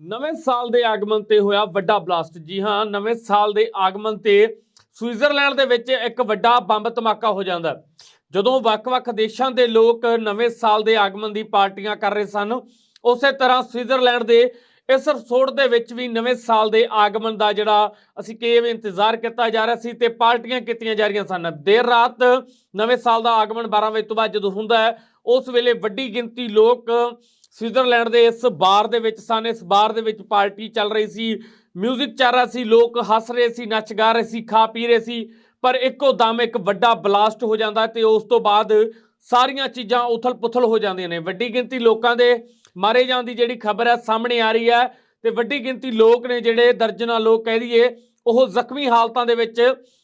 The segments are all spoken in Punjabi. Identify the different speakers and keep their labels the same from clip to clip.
Speaker 1: ਨਵੇਂ ਸਾਲ ਦੇ ਆਗਮਨ ਤੇ ਹੋਇਆ ਵੱਡਾ ਬਲਾਸਟ। ਜੀ ਹਾਂ, ਨਵੇਂ ਸਾਲ ਦੇ ਆਗਮਨ ਤੇ ਸਵਿਟਜ਼ਰਲੈਂਡ ਦੇ ਵਿੱਚ ਇੱਕ ਵੱਡਾ ਬੰਬ ਧਮਾਕਾ ਹੋ ਜਾਂਦਾ। ਜਦੋਂ ਵੱਖ-ਵੱਖ ਦੇਸ਼ਾਂ ਦੇ ਲੋਕ ਨਵੇਂ ਸਾਲ ਦੇ ਆਗਮਨ ਦੀ ਪਾਰਟੀਆਂ ਕਰ ਰਹੇ ਸਨ, ਉਸੇ ਤਰ੍ਹਾਂ ਸਵਿਟਜ਼ਰਲੈਂਡ ਦੇ ਇਸ ਰਿਸੋਰਟ ਦੇ ਵਿੱਚ ਵੀ ਨਵੇਂ ਸਾਲ ਦੇ ਆਗਮਨ ਦਾ ਜਿਹੜਾ ਅਸੀਂ ਕਿਵੇਂ ਇੰਤਜ਼ਾਰ ਕੀਤਾ ਜਾ ਰਿਹਾ ਸੀ ਤੇ ਪਾਰਟੀਆਂ ਕੀਤੀਆਂ ਜਾ ਰਹੀਆਂ ਸਨ। ਦੇਰ ਰਾਤ ਨਵੇਂ ਸਾਲ ਦਾ ਆਗਮਨ 12 ਵਜੇ ਤੋਂ ਬਾਅਦ ਜਦੋਂ ਹੁੰਦਾ ਹੈ, ਉਸ ਵੇਲੇ ਵੱਡੀ ਗਿਣਤੀ ਲੋਕ ਸਵਿਟਜ਼ਰਲੈਂਡ ਦੇ ਇਸ ਬਾਰ ਦੇ ਵਿੱਚ ਸਨ, ਇਸ ਬਾਰ ਦੇ ਵਿੱਚ ਪਾਰਟੀ ਚੱਲ ਰਹੀ ਸੀ। 뮤직 ਚੱਲ ਰਿਹਾ ਸੀ, ਲੋਕ ਹੱਸ ਰਹੇ ਸੀ, ਨੱਚ ਗਾ ਰਹੇ ਸੀ, ਖਾ ਪੀ ਰਹੇ ਸੀ, ਪਰ ਇੱਕੋ ਦਮ ਇੱਕ ਵੱਡਾ ਬਲਾਸਟ ਹੋ ਜਾਂਦਾ ਤੇ ਉਸ ਤੋਂ ਬਾਅਦ ਸਾਰੀਆਂ ਚੀਜ਼ਾਂ ਉਥਲ-ਪੁਥਲ ਹੋ ਜਾਂਦੀਆਂ ਨੇ। ਵੱਡੀ ਗਿਣਤੀ ਲੋਕਾਂ ਦੇ ਮਾਰੇ ਜਾਣ ਦੀ ਜਿਹੜੀ ਖਬਰ ਹੈ ਸਾਹਮਣੇ ਆ ਰਹੀ ਹੈ ਤੇ ਵੱਡੀ ਗਿਣਤੀ ਲੋਕ ਨੇ ਜਿਹੜੇ ਦਰਜਨਾਂ ਲੋਕ ਕਹਿ ਦਈਏ, ਉਹ ਜ਼ਖਮੀ ਹਾਲਤਾਂ ਦੇ ਵਿੱਚ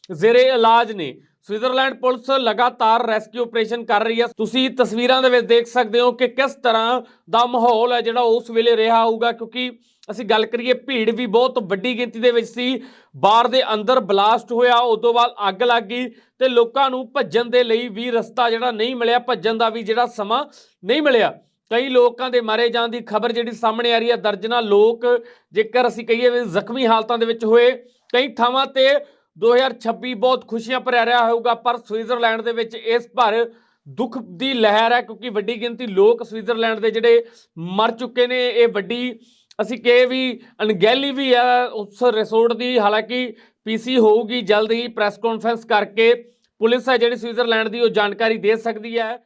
Speaker 1: ਜ਼ੇਰੇ ਇਲਾਜ ਨੇ। ਸਵਿਟਜ਼ਰਲੈਂਡ ਪੁਲਿਸ ਲਗਾਤਾਰ ਰੈਸਕਿਊ ਆਪਰੇਸ਼ਨ ਕਰ ਰਹੀ ਹੈ। ਤੁਸੀਂ ਤਸਵੀਰਾਂ ਦੇ ਵਿੱਚ ਦੇਖ ਸਕਦੇ ਹੋ ਕਿ ਕਿਸ ਤਰ੍ਹਾਂ ਦਾ ਮਾਹੌਲ ਹੈ ਜਿਹੜਾ ਉਸ ਵੇਲੇ ਰਿਹਾ ਹੋਊਗਾ, ਕਿਉਂਕਿ ਅਸੀਂ ਗੱਲ ਕਰੀਏ, ਭੀੜ ਵੀ ਬਹੁਤ ਵੱਡੀ ਗਿਣਤੀ ਦੇ ਵਿੱਚ ਸੀ। ਬਾਰ ਦੇ ਅੰਦਰ ਬਲਾਸਟ ਹੋਇਆ ਉਸ ਤੋਂ ਬਾਅਦ ਅੱਗ ਲੱਗ ਗਈ ਤੇ ਲੋਕਾਂ ਨੂੰ ਭੱਜਣ ਦੇ ਲਈ ਵੀ ਰਸਤਾ ਜਿਹੜਾ ਨਹੀਂ ਮਿਲਿਆ, ਭੱਜਣ ਦਾ ਵੀ ਜਿਹੜਾ ਸਮਾਂ ਨਹੀਂ ਮਿਲਿਆ। ਕਈ ਲੋਕਾਂ ਦੇ ਮਾਰੇ ਜਾਣ ਦੀ ਖਬਰ ਜਿਹੜੀ ਸਾਹਮਣੇ ਆ ਰਹੀ ਹੈ, ਦਰਜਨਾਂ ਲੋਕ ਜੇਕਰ ਅਸੀਂ ਕਹੀਏ ਵੀ ਜ਼ਖਮੀ ਹਾਲਤਾਂ ਦੇ ਵਿੱਚ ਹੋਏ, ਕਈ ਥਾਵਾਂ ਤੇ 2026 ਬਹੁਤ ਖੁਸ਼ੀਆਂ ਭਰਿਆ ਰਿਹਾ ਹੋਊਗਾ, ਪਰ ਸਵਿਟਜ਼ਰਲੈਂਡ ਦੇ ਵਿੱਚ ਇਸ ਭਰ ਦੁੱਖ ਦੀ ਲਹਿਰ ਹੈ ਕਿਉਂਕਿ ਵੱਡੀ ਗਿਣਤੀ ਲੋਕ ਸਵਿਟਜ਼ਰਲੈਂਡ ਦੇ ਜਿਹੜੇ ਮਰ ਚੁੱਕੇ ਨੇ, ਇਹ ਵੱਡੀ ਅਸੀਂ ਕਹੇ ਵੀ ਅਣਗਹਿਲੀ ਵੀ ਹੈ ਉਸ ਰਿਸੋਰਟ ਦੀ, ਹਾਲਾਂਕਿ ਪੀਸੀ ਹੋਊਗੀ ਜਲਦ ਹੀ ਪ੍ਰੈਸ ਕਾਨਫਰੰਸ ਕਰਕੇ ਪੁਲਿਸ ਹੈ ਜਿਹੜੀ ਸਵਿਟਜ਼ਰਲੈਂਡ ਦੀ ਉਹ ਜਾਣਕਾਰੀ ਦੇ ਸਕਦੀ ਹੈ।